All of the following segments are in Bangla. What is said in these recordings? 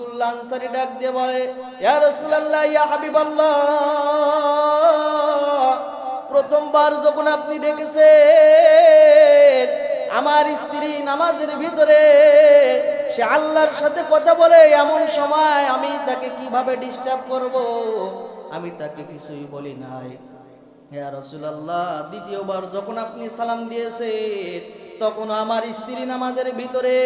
আব্দুল্লাহ আনসারি ডাক দিয়ে বলে, ইয়া রাসূলুল্লাহ, ইয়া হাবিবাল্লাহ, প্রথমবার যখন আপনি ডেকেছেন, আমার স্ত্রী নামাজের ভিতরে, সে আল্লাহর সাথে কথা বলে, এমন সময় আমি তাকে কীভাবে ডিস্টার্ব করব? আমি তাকে কিছুই বলি নাই। হ্যাঁ রসুলাল্লাহ, দ্বিতীয়বার যখন আপনি সালাম দিয়েছেন তখন আমার স্ত্রী নামাজের ভিতরে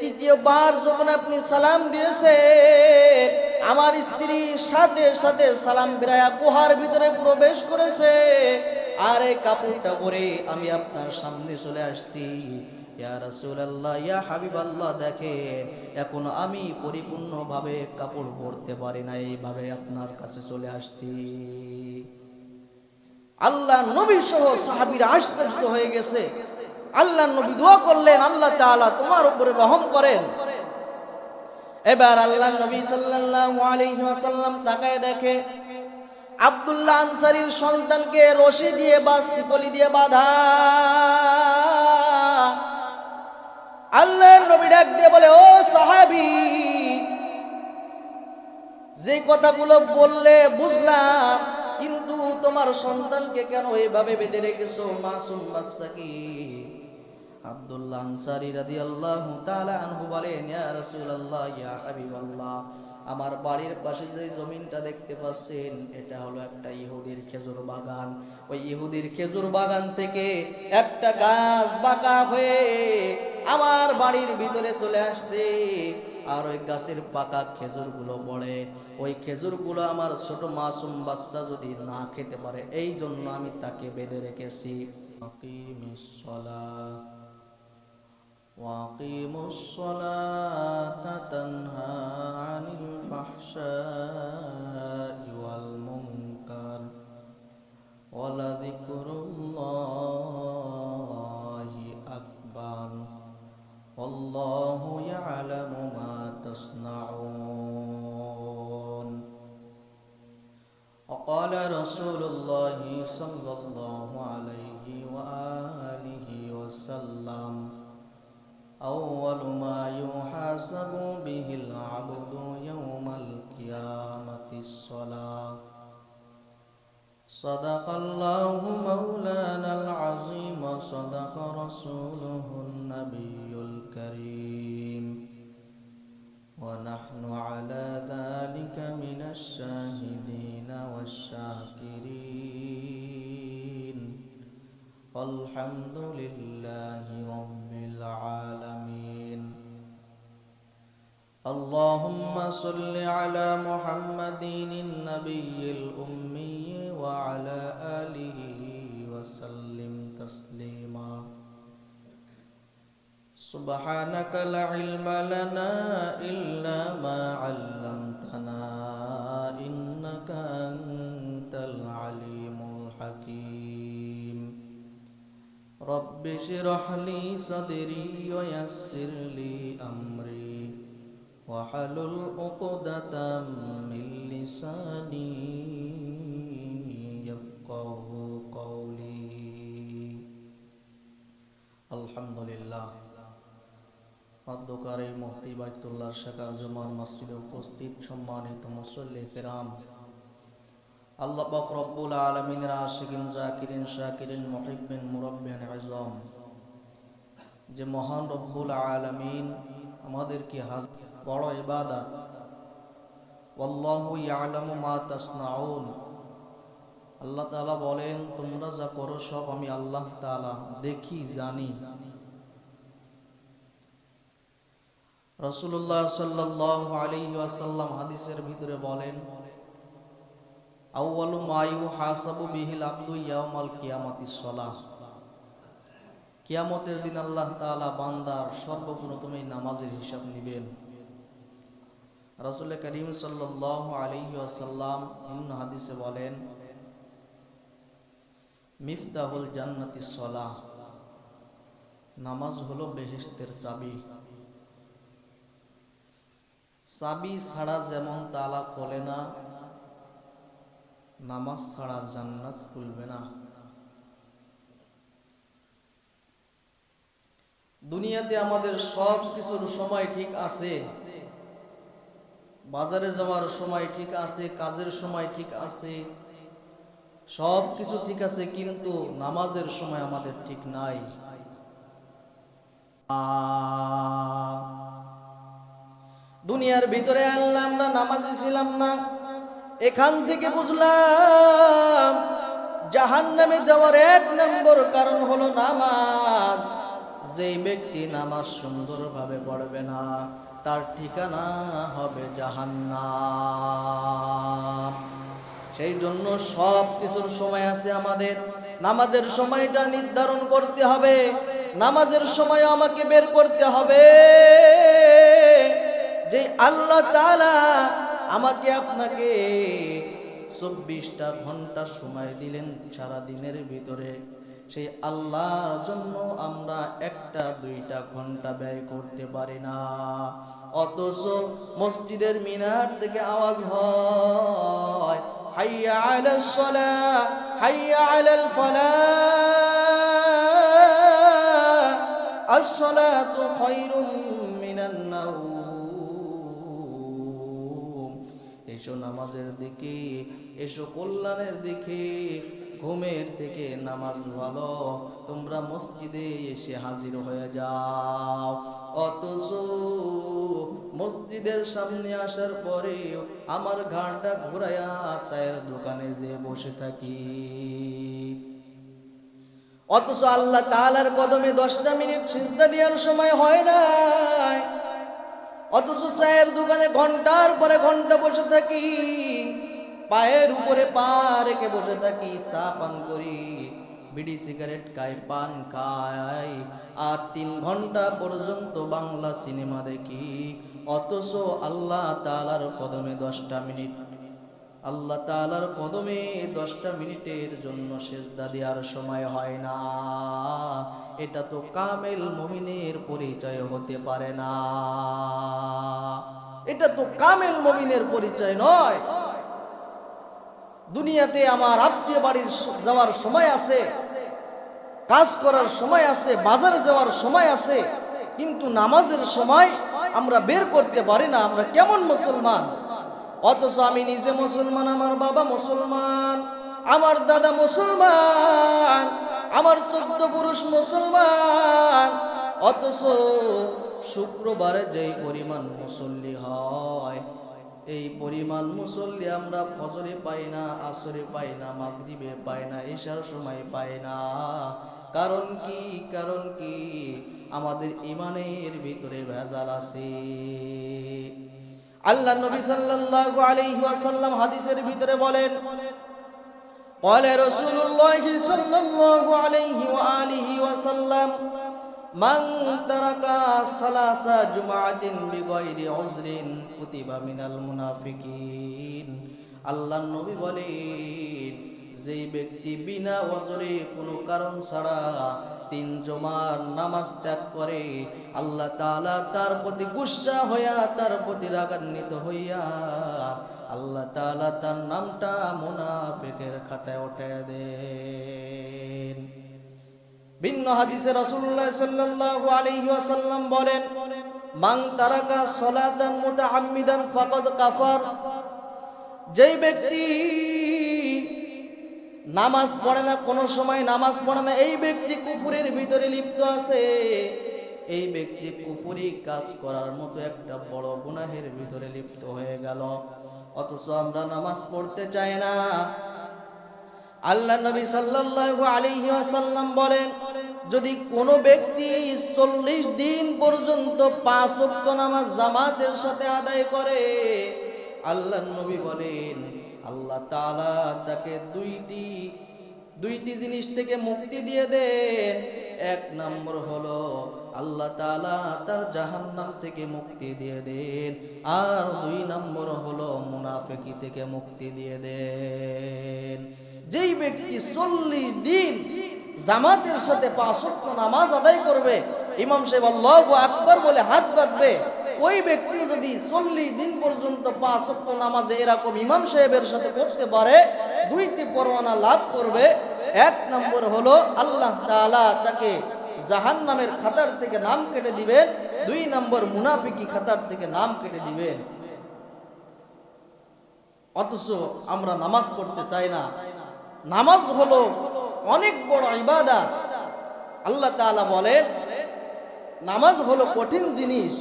তৃতীয়বার যখন আপনি সালাম দিয়েছেন আমার স্ত্রী সাথে সাথে সালাম ফিরায়া গুহার ভিতরে প্রবেশ করেছে। আর কাপড়টা পরে আমি আপনার সামনে চলে আসছি। এখন আমি পরিপূর্ণভাবে কাপড় পরতে পারি না, এইভাবে আপনার কাছে চলে আসছি। আল্লাহ নবী সহ সাহাবীরা আশ্চর্য হয়ে গেছে। আল্লাহ নবী দোয়া করলেন, আল্লাহ তাআলা তোমার উপরে রহম করেন। এবার আল্লাহ নবী ওয়াসাল্লাম তাকায় দেখে, আব্দুল্লাহ আনসারির সন্তানকে রশি দিয়ে বা শিকলি দিয়ে বাঁধা। আল্লাহ নবী ডাক দিয়ে বলে, ও সাহাবী, যে কথাগুলো বললে বুঝলাম, কিন্তু তোমার সন্তানকে কেন এইভাবে বেঁধে রেখেছো, মাসুম বাচ্চাকে আব্দুল্লাহ আনসারী আনহু বলেন, ইয়া রাসূলুল্লাহ, ইয়া হাবিবাল্লাহ, আমার বাড়ির পাশে যে জমিনটা দেখতে পাচ্ছেন, এটা হলো একটা ইহুদির খেজুর বাগান। ওই ইহুদির খেজুর বাগান থেকে একটা গাছ বাঁকা হয়ে আমার বাড়ির ভিতরে চলে আসছে। আর ওই গাছের পাকা খেজুরগুলো পড়ে ওই খেজুরগুলো আমার ছোট মাসুম বাচ্চা যদি না খেতে পারে এই জন্য আমি তাকে বেঁধে রেখেছি। وأقيموا الصلاة تنهى عن الفحشاء والمنكر ولذكر الله أكبر والله يعلم ما تصنعون وقال رسول الله صلى الله عليه وآله وسلم أول ما يحاسب به العبد يوم القيامة الصلاة. صدق الله مولانا العظيم صدق رسوله النبي الكريم. ونحن على ذلك من الشاهدين والشاكرين. والحمد لله رب العالمين. اللهم صل على محمد النبي الأمي وعلى آله وسلم تسليما. سبحانك لا علم لنا إلا ما علمتنا إنك أنت العليم الحكيم. رب اشرح لي صدري ويسر لي أمري. وحلل عقدة من لساني يفقه قولي الحمد لله অধ্যকার এই মহতি বাইতুল্লাহ শেখার জমান মসজিদে উপস্থিত সম্মানিত মুসল্লি ফেরাম আল্লাহ পাক রব্বুল আলমিনের আশিকিন জাকিরিন শাকিরিন মুহিব্বিন মুরব্বিন আজম যে মহান রব্বুল আলমিন আমাদেরকে হাজ বড় ইবাদত। ওয়াল্লাহু ইয়ালামু মা তাসনাউন। আল্লাহ তাআলা বলেন, তোমরা যা করো সব আমি আল্লাহ তাআলা দেখি, জানি। রসুল্লাহ সাল্লাহ আলী ওয়াসাল্লাম হাদিসের ভিতরে বলেন, আউয়ালু মায়ু হাসাবু বিহিল আব্দু ইয়াউমাল কিয়ামাতি সলাহ। কিয়ামতের দিন আল্লাহ তাআলা বান্দার সর্বপ্রথম এই নামাজের হিসাব নেবেন। রাসূল করিম সাল্লাল্লাহু আলাইহি ওয়াসাল্লাম ইন হাদিসে বলেন, মিফতাহুল জান্নাতি সলাহ নামাজ হলো বেহেশতের চাবি। চাবি ছাড়া যেমন তালা খোলে না, নামাজ ছাড়া জান্নাত খুলবে না। দুনিয়াতে আমাদের সব কিছুর সময় ঠিক আছে। বাজারে যাওয়ার সময় ঠিক আছে, কাজের সময় ঠিক আছে, সব কিছু ঠিক আছে, কিন্তু নামাজের সময় আমাদের ঠিক নাই। দুনিয়ার ভিতরে আল্লাহ, আমরা নামাজি ছিলাম না। এখান থেকে বুঝলাম জাহান নামে যাওয়ার এক নম্বর কারণ হলো নামাজ। যেই ব্যক্তি নামাজ সুন্দরভাবে পড়বে না তার ঠিকানা হবে জাহান্নাম। সেই জন্য সব কিছুর সময় আছে আমাদের। নামাজের সময়টা নির্ধারণ করতে হবে। নামাজের সময় আমাকে বের করতে হবে। যে আল্লাহ তাআলা আমাকে আপনাকে চব্বিশটা ঘণ্টা সময় দিলেন সারা দিনের ভিতরে। সেই আল্লাহর জন্য আমরা একটা, দুইটা ঘণ্টা ব্যয় করতে পারি না। অথচ মসজিদের মিনার থেকে আওয়াজ হয়, হাইয়া আলাল সলা, হাইয়া আলাল ফালাহ আসসালাতু খায়রুম মিনান নাওম। এসো নামাজের দিকে, এসো কল্যাণের দিকে ঘুমের থেকে নামাজ ভালো। তোমরা মসজিদে এসে হাজির হয়ে যাও। অথচ মসজিদের সামনে আসার পরে আমার ঘাড়টা ঘুরাইয়া চায়ের দোকানে যে বসে থাকি। অথচ আল্লাহ তালার কদমে দশটা মিনিট সিজদা দেওয়ার সময় হয় নাই। অথচ চায়ের দোকানে ঘণ্টার পরে ঘণ্টা বসে থাকি। পায়ের উপরে পা রেখে বসে থাকি, চা পান করি, বিড়ি সিগারেট খাই, পান খাই। আর তিন ঘণ্টা পর্যন্ত বাংলা সিনেমা দেখি। অথচ আল্লাহ তালার কদমে দশটা মিনিট। আল্লাহ তালার কদমে দশটা মিনিটের জন্য সেজদা দেওয়ার সময় হয় না। এটা তো কামেল মমিনের পরিচয় হতে পারে না। এটা তো কামেল মমিনের পরিচয় নয়। দুনিয়াতে আমার আত্মীয় বাড়ির যাওয়ার সময় আছে, কাজ করার সময় আছে, বাজারে যাওয়ার সময় আছে, কিন্তু নামাজের সময় আমরা বের করতে পারি না, আমরা কেমন মুসলমান? অথচ আমি নিজে মুসলমান, আমার বাবা মুসলমান, আমার দাদা মুসলমান, আমার চোদ্দ পুরুষ মুসলমান, অথচ শুক্রবারে যেই পরিমাণ মুসল্লি হয় এই পরিমাণ মুসল্লি আমরা ফজরে পাই না আসরে পাই না মাগরিবে পাই না এশার সময় পাই না কারণ কি কারণ কি আমাদের ইমানের ভিতরে ভেজাল আছে আল্লাহ নবী সাল্লাল্লাহু আলাইহি ওয়াসাল্লাম হাদিসের ভিতরে বলেন قال رسول الله صلى الله عليه وآله وسلم من ترك ثلاث جمعة بغير عذر كتب من المنافقين আল্লাহ নবী বলেন যেই ব্যক্তি বিনা ওজরে কোনো কারণ ছাড়া তিন জমার নামাজ ত্যাগ করে আল্লাহ তাআলা তার প্রতি গুসা হইয়া তার প্রতি রাগান্বিত হইয়া আল্লাহ তাআলা তার নামটা মুনাফিকের খাতায় উঠে দেন ভিন্ন হাদিসে রাসূলুল্লাহ সাল্লাল্লাহু আলাইহি ওয়াসাল্লাম বলেন, মান তারাকা সালাতান মুতাআম্মিদান ফাকাদ কাফার। যেই ব্যক্তি নামাজ পড়ে না, কোনো সময় নামাজ পড়ে না, এই ব্যক্তি কুফুরের ভিতরে লিপ্ত আছে। এই ব্যক্তি কুফুরি কাজ করার মতো একটা বড় গুনাহের ভিতরে লিপ্ত হয়ে গেল। অথচ আমরা নামাজ পড়তে চাই না। আল্লাহ নবী সাল্লাল্লাহু আলাইহি ওয়াসাল্লাম বলেন, যদি কোনো ব্যক্তি চল্লিশ দিন পর্যন্ত পাঁচ ওয়াক্ত নামাজ জামাতের সাথে আদায় করে, আল্লাহ নবী বলেন, আল্লাহ তাআলা তাকে দুইটি দুইটি জিনিস থেকে মুক্তি দিয়ে দেন। এক নম্বর হলো, আল্লাহ তাআলা তার জাহান্নাম থেকে মুক্তি দিয়ে দেন। আর দুই নম্বর হলো, মুনাফিকি থেকে মুক্তি দিয়ে দেন। যেই ব্যক্তি চল্লিশ দিন জামাতের সাথে পাঁচ ওয়াক্ত নামাজ আদায় করবে, ইমাম সাহেব আল্লাহ আকবার বলে হাত বাঁধবে, ওই ব্যক্তি যদি চল্লিশ দিন পর্যন্ত পাঁচ ওয়াক্ত নামাজে এরকম ইমাম সাহেবের সাথে করতে পারে, দুইটি পরোয়ানা লাভ করবে। এক নম্বর হলো আল্লাহ তাআলা তাকে জাহান নামের খাতার থেকে নাম কেটে দিবেন। দুই নম্বর মুনাফিকি খাতার থেকে নাম কেটে দিবেন। অথচ আমরা নামাজ পড়তে চাই না। নামাজ হলো অনেক বড় ইবাদা আল্লাহ তাআলা বলেন, নামাজ হলো কঠিন জিনিস,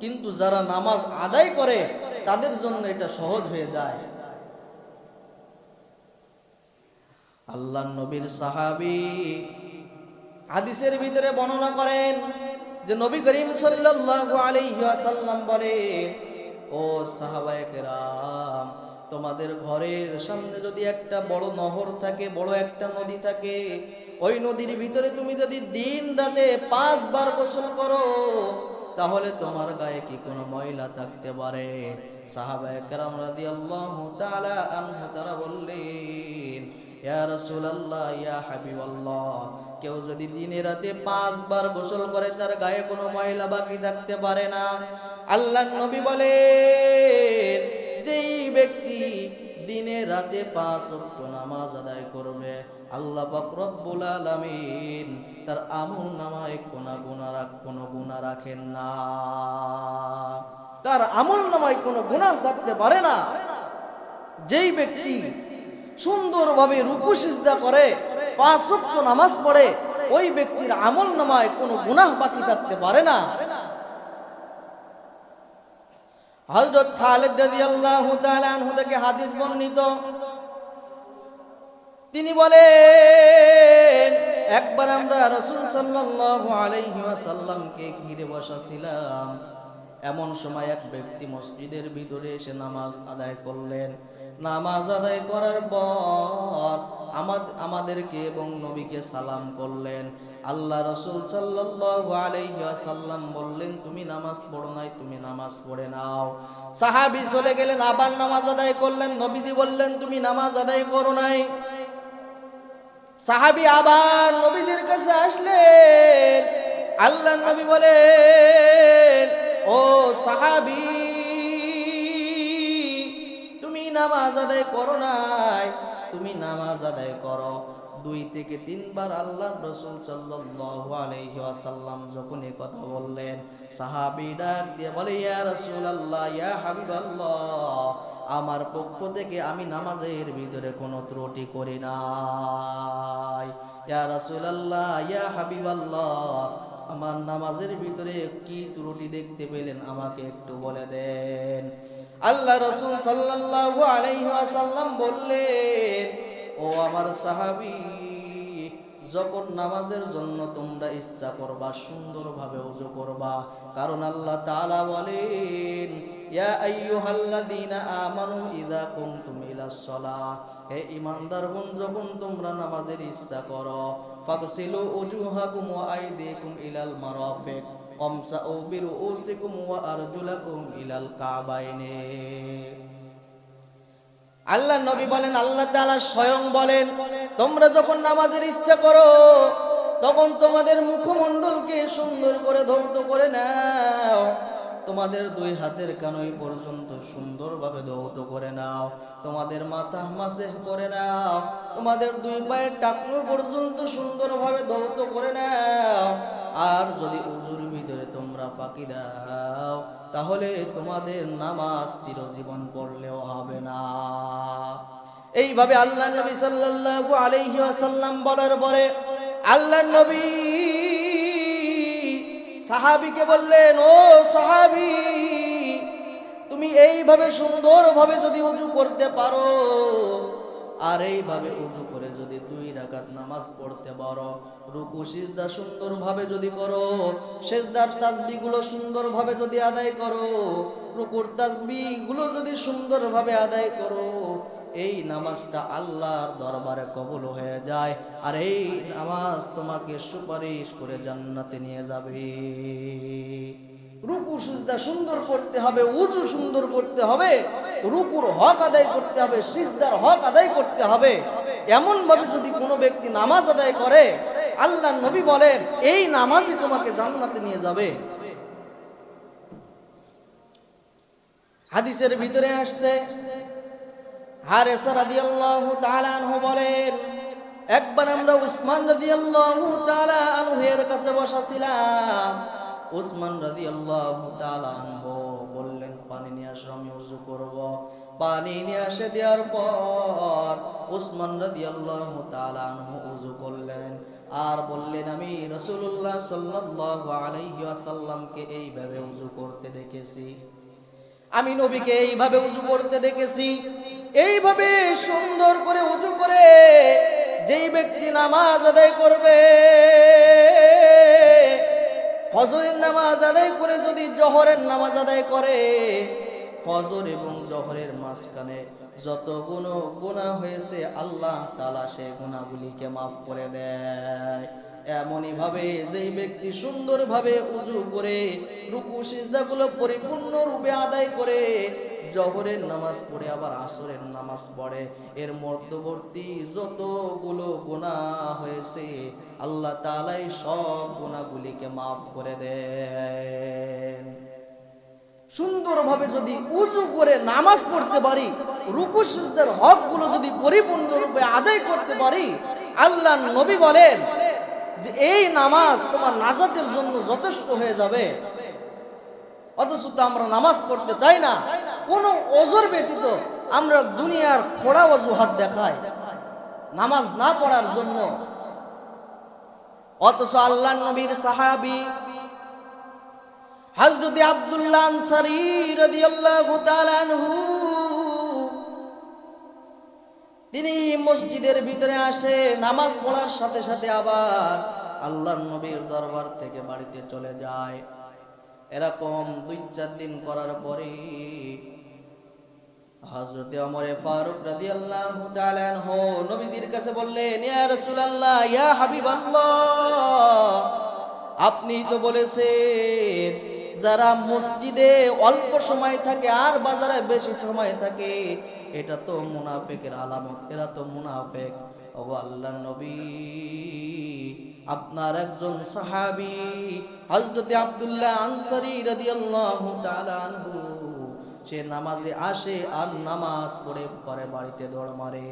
কিন্তু যারা নামাজ আদায় করে, তাদের জন্য এটা সহজ হয়ে যায়। আল্লাহ নবীর সাহাবী হাদিসের ভিতরে বর্ণনা করেন যে নবী করিম সাল্লাল্লাহু আলাইহি ওয়াসাল্লাম বলেন, ও সাহাবায়ে কেরাম তোমাদের ঘরের সামনে যদি একটা বড় নহর থাকে, বড় একটা নদী থাকে, ওই নদীর ভিতরে তুমি যদি দিন রাতে পাঁচবার গোসল করো, তাহলে তোমার গায়ে কি কোনো ময়লা থাকতে পারে? বললেন, ইয়া রাসূলুল্লাহ, ইয়া কেউ যদি দিনে রাতে পাঁচবার গোসল করে, তার গায়ে কোনো ময়লা বাকি থাকতে পারে না। আল্লাহ নবী বলেন, যেই ব্যক্তি দিনে রাতে পাঁচ ওয়াক্ত নামাজ আদায় করবে। আল্লাহ রব্বুল আলামিন তার আমল নামায় কোনো গুনাহ রাখ, কোনো গুনাহ রাখেন না। তার আমল নামায় কোনো গুনাহ থাকতে পারে না। যেই ব্যক্তি সুন্দরভাবে রুকু সিজদা করে, পাঁচ ওয়াক্ত নামাজ পড়ে, ওই ব্যক্তির আমল নামায় কোনো গুনাহ বাকি থাকতে পারে না। হযরত খালিদ রাদিয়াল্লাহু তাআলা আনহু থেকে হাদিস বর্ণিত। তিনি বলেন, একবার আমরা রাসূল সাল্লাল্লাহু আলাইহি ওয়াসাল্লামকে ঘিরে বসাছিলাম। এমন সময় এক ব্যক্তি মসজিদের ভিতরে এসে নামাজ আদায় করলেন। নামাজ আদায় করার পর আমাদ- আমাদেরকে এবং নবীকে সালাম করলেন। আল্লাহ রসুল ওয়াসাল্লাম বললেন, তুমি নামাজ পড়ো নাই, তুমি নামাজ পড়ে নাও। সাহাবী চলে গেলেন, আবার নামাজ আদায় করলেন, নবীজি বললেন, তুমি নামাজ আদায় করো নাই। সাহাবী আবার নবীজির কাছে আসলেন আল্লাহ নবী বলেন, ও সাহাবি, তুমি নামাজ আদায় করো নাই, তুমি নামাজ আদায় করো। দুই থেকে তিনবার আল্লাহ রসুল ওয়াসাল্লাম যখন এ কথা বললেন, সাহাবী ডাক দিয়ে বলে, ইয়া রাসূলুল্লাহ, ইয়া হাবিবাল্লাহ, আমার পক্ষ থেকে আমি নামাজের ভিতরে কোনো ত্রুটি করি নাই। ইয়া রাসূলুল্লাহ, ইয়া হাবিবাল্লাহ, আমার নামাজের ভিতরে কি ত্রুটি দেখতে পেলেন আমাকে একটু বলে দেন। আল্লাহ রসুল আলাইহি ওয়াসাল্লাম বললেন ও আমার সাহাবী, যখন নামাজের জন্য তোমরা ইচ্ছা করবা, সুন্দরভাবে উজু করবা, কারণ আল্লাহ তাআলা বলেন, ইয়া আইয়ুহাল্লাযীনা আমানু ইযা কুমতুম ইলাস সালাহ হে ঈমানদারগণ যখন তোমরা নামাজের ইচ্ছা করো, ফাগসিলু উজুহাকুম ওয়া আইদিকুম ইলাল মারাফিক ওয়ামসাউ বিরুউসিকুম ওয়া আরজুলাকুম ইলাল কাবাইনি আল্লাহ নবী বলেন, আল্লাহ তাআলা স্বয়ং বলেন, তোমরা যখন নামাজের ইচ্ছা করো, তখন তোমাদের মুখমণ্ডলকে সুন্দর করে ধৌত করে নাও। তোমাদের দুই হাতের কানই পর্যন্ত সুন্দরভাবে ধৌত করে নাও। তোমাদের মাথা মাসে করে নাও। তোমাদের দুই পায়ের টাকনো পর্যন্ত সুন্দরভাবে ধৌত করে নাও। আর যদি উজুর ভিতরে তোমরা ফাঁকি দাও, তাহলে তোমাদের নামাজ চিরজীবন পড়লেও হবে না। এইভাবে আল্লাহ নবী সাল্লাল্লাহু আলাইহি ওয়াসাল্লাম বলার পরে আল্লাহ নবী সাহাবীকে বললেন, ও সাহাবী, তুমি এইভাবে সুন্দরভাবে যদি উজু করতে পারো, আর এইভাবে উজু করে যদি দুই রাকাত নামাজ পড়তে পারো। রুকু, সিজদা সুন্দরভাবে যদি করো, সেজদার তাসবিহগুলো সুন্দরভাবে যদি আদায় করো, রুকুর তাসবিহগুলো যদি সুন্দরভাবে আদায় করো, এই নামাজটা আল্লাহর দরবারে কবুল হয়ে যায়। আর এই নামাজ তোমাকে সুপারিশ করে জান্নাতে নিয়ে যাবে। রুকু, সুজদা সুন্দর করতে হবে, উজু সুন্দর করতে হবে। রুকুর হক আদায় করতে হবে, সিজদার হক আদায় করতে হবে। এমন ভাবে যদি কোনো ব্যক্তি নামাজ আদায় করে, আল্লাহ নবী বলেন, এই নামাজই তোমাকে জান্নাতে নিয়ে যাবে। হাদিসের ভিতরে আসছে, হারেসা রাদিয়াল্লাহু তাআলা আনহু বলেন, একবার আমরা উসমান রাদিয়াল্লাহু তাআলা আনহুর কাছে বসা উসমান রাদিয়াল্লাহু তাআলা আনহু বললেন, পানি নিয়ে আমি উজু করব। পানি নিয়ে আসে দেওয়ার পর উসমান তাআলা আনহু উজু করলেন। আর বললেন, আমি রাসূলুল্লাহ সাল্লাল্লাহু আলাইহি ওয়াসাল্লামকে এইভাবে উজু করতে দেখেছি। আমি নবীকে এইভাবে উজু করতে দেখেছি। এইভাবে সুন্দর করে উজু করে যেই ব্যক্তি নামাজ আদায় করবে ফজরের নামাজ আদায় করে যদি জহরের নামাজ আদায় করে ফজর এবং জহরের মাঝখানে যত গুণ গুণা হয়েছে, আল্লাহ তালা সে গুণাগুলিকে মাফ করে দেয়। এমনই ভাবে যেই ব্যক্তি সুন্দরভাবে উজু করে, রুকু, সিজদাগুলো পরিপূর্ণ রূপে আদায় করে, জহরের নামাজ পড়ে, আবার আসরের নামাজ পড়ে, এর মধ্যবর্তী যতগুলো গুণা হয়েছে, আল্লাহ তালাই সব গুণাগুলিকে মাফ করে দেন। সুন্দরভাবে যদি উজু করে নামাজ পড়তে পারি, রুকু সিজদার হকগুলো যদি পরিপূর্ণরূপে আদায় করতে পারি আল্লাহ নবী বলেন যে এই নামাজ তোমার নাজাতের জন্য যথেষ্ট হয়ে যাবে। অথচ তো আমরা নামাজ পড়তে চাই না। কোনো অজর ব্যতীত আমরা দুনিয়ার খোড়া অজুহাত দেখাই। নামাজ না পড়ার জন্য। অথচ আল্লাহ নবীর সাহাবি হযরত আব্দুল্লাহ আনসারী রাদিয়াল্লাহু তাআলা আনহু, তিনি মসজিদের ভিতরে আসে, নামাজ পড়ার সাথে সাথে আবার আল্লাহর নবীর দরবার থেকে বাড়িতে চলে যায়। এরকম দুই চার দিন করার পরে হযরতে ওমরে ফারুক রাদিয়াল্লাহু তাআলা আনহু নবীজির কাছে বললেন, ইয়া রাসূলুল্লাহ, ইয়া হাবিবাল্লাহ, আপনি তো বলেছেন যারা মসজিদে অল্প সময় থাকে আর বাজারে বেশি সময় থাকে, এটা তো মুনাফেকের আলামত, এরা তো মুনাফেক। ওগো আল্লাহ নবী, আপনার একজন সাহাবী, হযরতে আব্দুল্লাহ আনসারী রাদিয়াল্লাহু তাআলা আনহু, সে নামাজে আসে আর নামাজ পড়ে পরে বাড়িতে দৌড় মারে।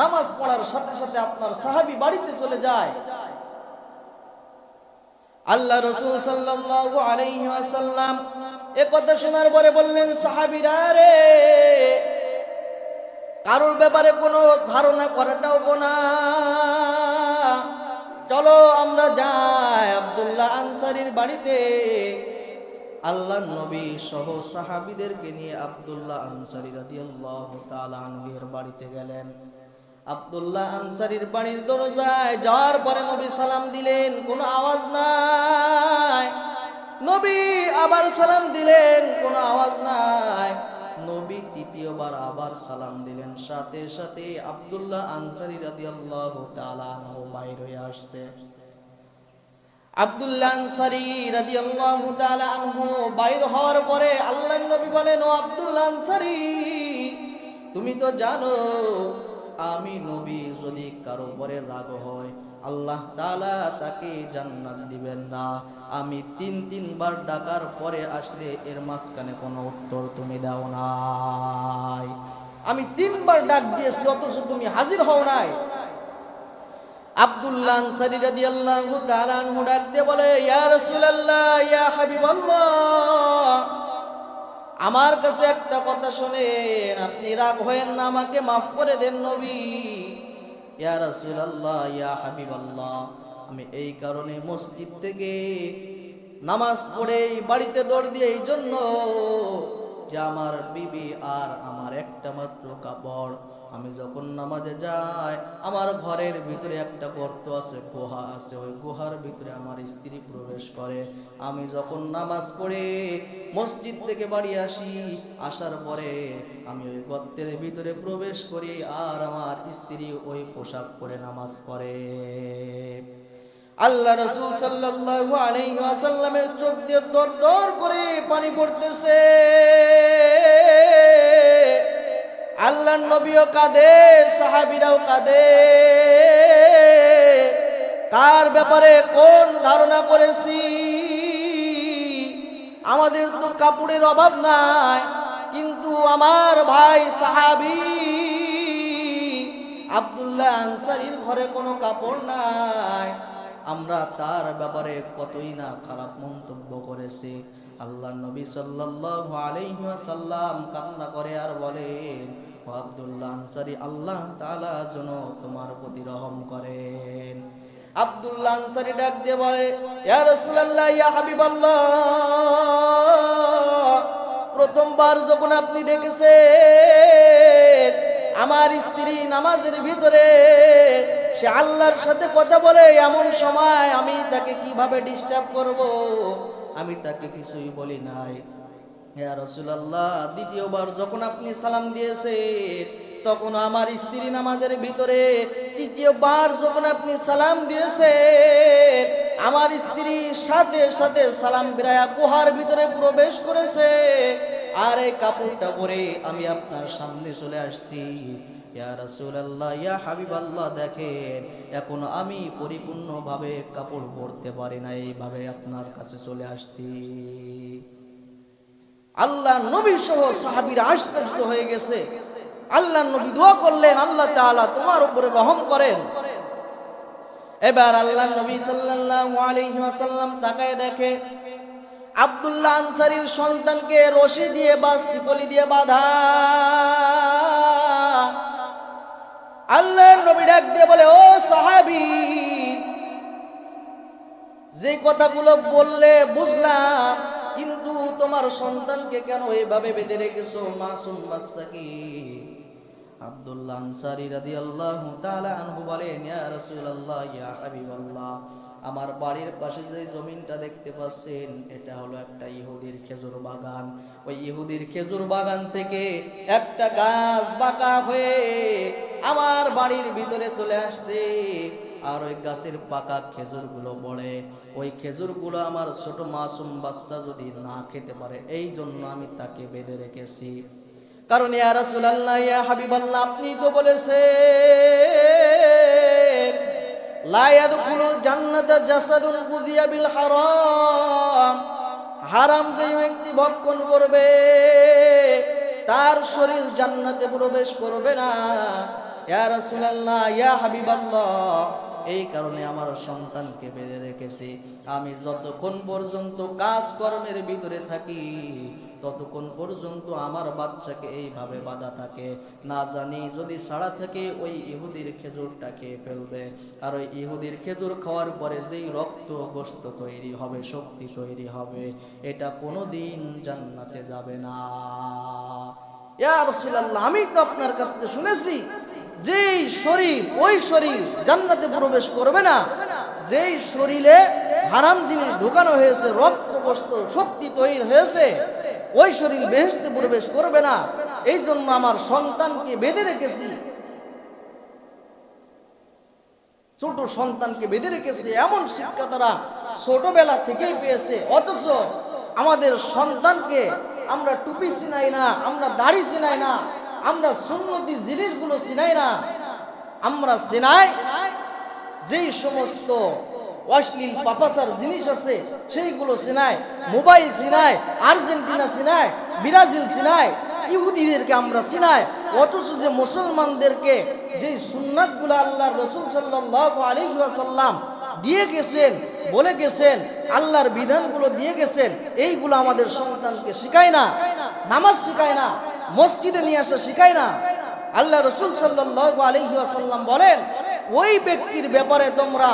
নামাজ পড়ার সাথে সাথে আপনার সাহাবী বাড়িতে চলে যায়। আল্লাহ রসুল সাল্লাল্লাহু আলাইহি এ কথা শোনার পরে বললেন, সাহাবীরা রে, কারোর ব্যাপারে কোনো ধারণা করাটাও গোনা চলো আমরা যাই আব্দুল্লাহ আনসারির বাড়িতে। আল্লাহ নবী সহ সাহাবিদেরকে নিয়ে আব্দুল্লাহ আনসারী রাদিয়াল্লাহু তাআলা আনহুর বাড়িতে গেলেন। আব্দুল্লাহ আনসারির বাড়ির দরজায় যাওয়ার পরে নবী সালাম দিলেন, কোনো আওয়াজ নাই। নবী আবার সালাম দিলেন, কোনো আওয়াজ নাই। নবী তৃতীয়বার আবার সালাম দিলেন, সাথে সাথে আব্দুল্লাহ আনসারী তাআলা আনহু বাইরে হয়ে আসছে। আব্দুল্লাহ আনসারী রাদিয়াল্লাহু তাআলা আনহু বাইর হওয়ার পরে আল্লাহর নবী বলেন, ও আব্দুল্লাহ আনসারী, তুমি তো জানো আমি নবী যদি কারও পরে রাগ হয়, আল্লাহ তাআলা তাকে জান্নাত দিবেন না। আমি তিন, তিনবার ডাকার পরে আসলে এর মাঝখানে কোনো উত্তর তুমি দাও নাই। আমি তিনবার ডাক দিয়েছি, অথচ তুমি হাজির হও নাই। আব্দুল্লাহ আনসারী রাদিয়াল্লাহু তাআলা ডাক দিয়ে বলে, ইয়া রাসূলুল্লাহ, ইয়া আমার কাছে একটা কথা শোনেন, আপনি রাগ হয়েন না, আমাকে মাফ করে দেন নবী। ইয়া রাসূলুল্লাহ, ইয়া হাবিবাল্লাহ, আমি এই কারণে মসজিদ থেকে নামাজ পড়ে বাড়িতে দৌড় দিয়ে এই জন্য যে আমার বিবি আর আমার একটা মাত্র কাপড় আমি যখন নামাজে যাই, আমার ঘরের ভিতরে একটা গর্ত আছে, গুহা আছে। ওই গুহার ভিতরে আমার স্ত্রী প্রবেশ করে। আমি যখন নামাজ পড়ে মসজিদ থেকে বাড়ি আসি, আসার পরে আমি ওই গর্তের ভিতরে প্রবেশ করি আর আমার স্ত্রী ওই পোশাক পরে নামাজ পড়ে। আল্লাহ রসুল সাল্লাল্লাহু আলাইহি চোখ দিয়ে দর দর করে পানি পড়তেছে। আল্লাহর নবীও কাঁদে, সাহাবীরাও কাঁদে। কার ব্যাপারে কোন ধারণা করেছি? আমাদের তো কাপড়ের অভাব নাই, কিন্তু আমার ভাই সাহাবি, আব্দুল্লাহ আনসারির ঘরে কোনো কাপড় নাই। আমরা তার ব্যাপারে কতই না খারাপ মন্তব্য করেছি। আল্লাহ নবী সাল্লাল্লাহু আলাইহি ওয়াসাল্লাম কান্না করে আর বলেন আব্দুল্লাহ আনসারী আল্লাহ তাআলা যেন তোমার প্রতি রহম করেন। আব্দুল্লাহ আনসারী ডাক দিয়ে বলে, ইয়া রাসূলুল্লাহ, ইয়া হাবিবাল্লাহ, প্রথমবার যখন আপনি ডেকেছেন, আমার স্ত্রী নামাজের ভিতরে, সে আল্লাহর সাথে কথা বলে, এমন সময় আমি তাকে কীভাবে ডিস্টার্ব করব? আমি তাকে কিছুই বলি নাই। দ্বিতীয়বার যখন আপনি সালাম দিয়েছেন, তখন আমার স্ত্রী নামাজের ভিতরে তৃতীয়বার যখন আপনি সালাম দিয়েছেন, আমার স্ত্রী সাথে সাথে সালাম ফিরায়া গুহার ভিতরে প্রবেশ করেছে। আর কাপড়টা পরে আমি আপনার সামনে চলে আসছি। দেখেন, এখন আমি পরিপূর্ণভাবে কাপড় পরতে পারি না, এইভাবে আপনার কাছে চলে আসছি। আল্লাহ নবী সহ সাহাবীরা আশ্চর্য হয়ে গেছে। আল্লাহ নবী দোয়া করলেন, আল্লাহ তাআলা তোমার উপরে রহম করেন। এবার আল্লাহ নবী সাল্লাল্লাহু আলাইহি ওয়াসাল্লাম তাকায় দেখে, আব্দুল্লাহ আনসারীর সন্তানকে রশি দিয়ে বা শিকলি দিয়ে বাঁধা। আল্লাহ নবী ডাক দিয়ে বলে, ও সাহাবি যে কথাগুলো বললে বুঝলাম কিন্তু তোমার সন্তানকে কেন এইভাবে বেঁধে রেখেছো? মাসুম বাচ্চাকে আব্দুল্লাহ আনসারী রাদিয়াল্লাহু তাআলা আনহু বলেন, ইয়া রাসূলুল্লাহ, ইয়া হাবিবাল্লাহ, আমার বাড়ির পাশে যে জমিনটা দেখতে পাচ্ছেন, এটা হলো একটা ইহুদির খেজুর বাগান। ওই ইহুদির খেজুর বাগান থেকে একটা গাছ বাঁকা হয়ে আমার বাড়ির ভিতরে চলে আসছে। আর ওই গাছের পাকা খেজুরগুলো পড়ে ওই খেজুরগুলো আমার ছোট মাসুম বাচ্চা যদি না খেতে পারে এই জন্য আমি তাকে বেঁধে রেখেছি। কারণ, ইয়া রাসূলুল্লাহ, ইয়া হাবিবাল্লাহ, আপনি তো বলেছেন, লা ইয়াদখুলুল জান্নাতা জাসাদুন হারাম। যে ভক্ষণ করবে, তার শরীর জান্নাতে প্রবেশ করবে না। ইয়া রাসূলুল্লাহ, ইয়া হাবিবাল্লাহ এই কারণে আমার সন্তানকে বেঁধে রেখেছি। আমি যতক্ষণ পর্যন্ত কাজ কর্মের ভিতরে থাকি, ততক্ষণ পর্যন্ত আমার বাচ্চাকে এইভাবে বাধা থাকে। না জানি যদি সাড়া থাকে, ওই ইহুদির খেজুরটা খেয়ে ফেলবে। আর ওই ইহুদির খেজুর খাওয়ার পরে যেই রক্ত গোস্ত তৈরি হবে, শক্তি তৈরি হবে, এটা কোনোদিন জান্নাতে যাবে না। আমি তো আপনার কাছ থেকে শুনেছি যেই শরীর, ওই শরীর জান্নাতে প্রবেশ করবে না। যেই শরীরে হারাম জিনিস ঢুকানো হয়েছে রক্ত গোস্ত শক্তি তৈরি হয়েছে, ওই শরীর বেহেশতে প্রবেশ করবে না। এই জন্য আমার সন্তানকে বেঁধে রেখেছি। ছোট সন্তানকে বেঁধে রেখেছে। এমন শিক্ষা তারা ছোটবেলা থেকেই পেয়েছে। অথচ আমাদের সন্তানকে আমরা টুপি চিনাই না, আমরা দাড়ি চিনাই না। আমরা সুন্নতি জিনিসগুলো চিনাই না। আমরা চিনাই যেই সমস্ত অশ্লীল পাপাসার জিনিস আছে, সেইগুলো চিনায় মোবাইল চিনায় আর্জেন্টিনা চিনায় ব্রাজিল চিনায় ইহুদিদেরকে আমরা চিনাই। অথচ যে মুসলমানদেরকে যে সুন্নাতগুলো আল্লাহর রসুল সাল্লাল্লাহু আলাইহি ওয়াসাল্লাম দিয়ে গেছেন, বলে গেছেন, আল্লাহর বিধানগুলো দিয়ে গেছেন, এইগুলো আমাদের সন্তানকে শিখায় না, নামাজ শিখায় না। মসজিদে নিয়ে আসা শিখায় না। আল্লাহ রসুল সাল্লাল্লাহু আলাইহি ওয়াসাল্লাম বলেন, ওই ব্যক্তির ব্যাপারে তোমরা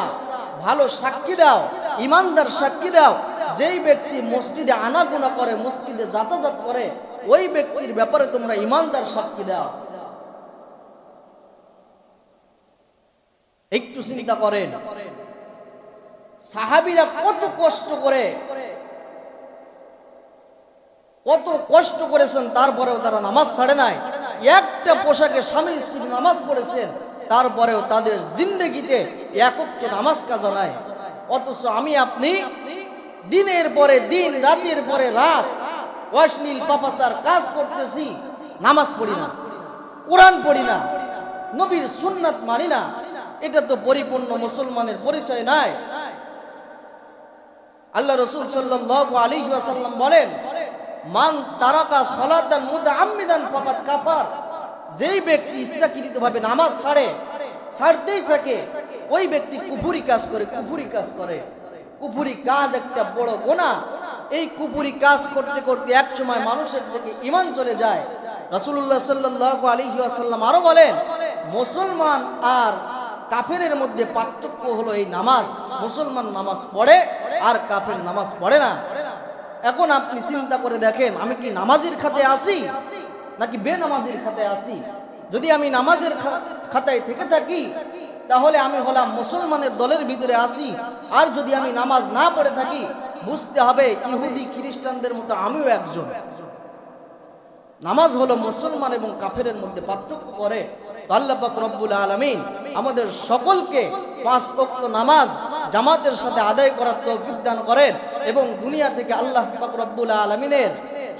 ভালো সাক্ষী দাও, ইমানদার সাক্ষী দাও। যেই ব্যক্তি মসজিদে আনাগোনা করে, মসজিদে যাতায়াত করে, ওই ব্যক্তির ব্যাপারে তোমরা ইমানদার সাক্ষী দাও। একটু চিন্তা করেন, সাহাবিরা কত কষ্ট করে কত কষ্ট করেছেন, তারপরেও তারা নামাজ ছাড়ে নাই। একটা পোশাকে স্বামী স্ত্রী নামাজ পড়েছেন, তারপরেও তাদের জিন্দগিতে একত্র নামাজ কাজা নাই। অথচ আমি আপনি দিনের পরে দিন, রাতের পরে রাত অশ্লীল পাপাচার কাজ করতেছি, নামাজ পড়ি না, কোরআন পড়ি না, নবীর সুন্নাত মানি না। এটা তো পরিপূর্ণ মুসলমানের পরিচয় নাই। আল্লাহ রসুল সাল্লাল্লাহু আলাইহি ওয়াসাল্লাম বলেন মান তারকা সালাতান মুতাআম্মিদান ফাকাত কাফার। যেই ব্যক্তি ইচ্ছাকৃতভাবে নামাজ ছাড়ে, ছাড়তেই থাকে, ওই ব্যক্তি কুফুরি কাজ করে, কুফুরি কাজ করে। কুফুরি কাজ একটা বড় গোনা। এই কুপুরি কাজ করতে করতে এক সময় মানুষের থেকে ইমান চলে যায়। রাসূলুল্লাহ সাল্লাল্লাহু আলাইহি ওয়াসাল্লাম আরও বলেন, মুসলমান আর কাফেরের মধ্যে পার্থক্য হলো এই নামাজ। মুসলমান নামাজ পড়ে আর কাফের নামাজ পড়ে না। এখন আপনি চিন্তা করে দেখেন, আমি কি নামাজের খাতে আসি? নাকি বেনামাজির খাতে আসি? যদি আমি নামাজের খাতায় থেকে থাকি, তাহলে আমি হলাম মুসলমানের দলের ভিতরে আসি। আর যদি আমি নামাজ না পড়ে থাকি, বুঝতে হবে ইহুদি খ্রিস্টানদের মতো আমিও একজন। নামাজ হলো মুসলমান এবং কাফেরের মধ্যে পার্থক্য করে। তো আল্লাহ পাক রব্বুল আলামিন আমাদের সকলকে পাঁচ নামাজ জামাতের সাথে আদায় করার তৌফিক দান করেন। এবং দুনিয়া থেকে আল্লাহ ফাকরুল আলমিনের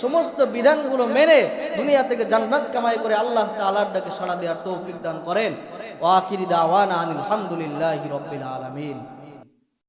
সমস্ত বিধানগুলো মেনে দুনিয়া থেকে জান্নাত কামাই করে আল্লাহ তাআলার ডাকে সাড়া দেওয়ার তৌফিক দান করেন। ওয়া আখিরি দাওয়ানা আনিল হামদুলিল্লাহি রাব্বিল আলামিন।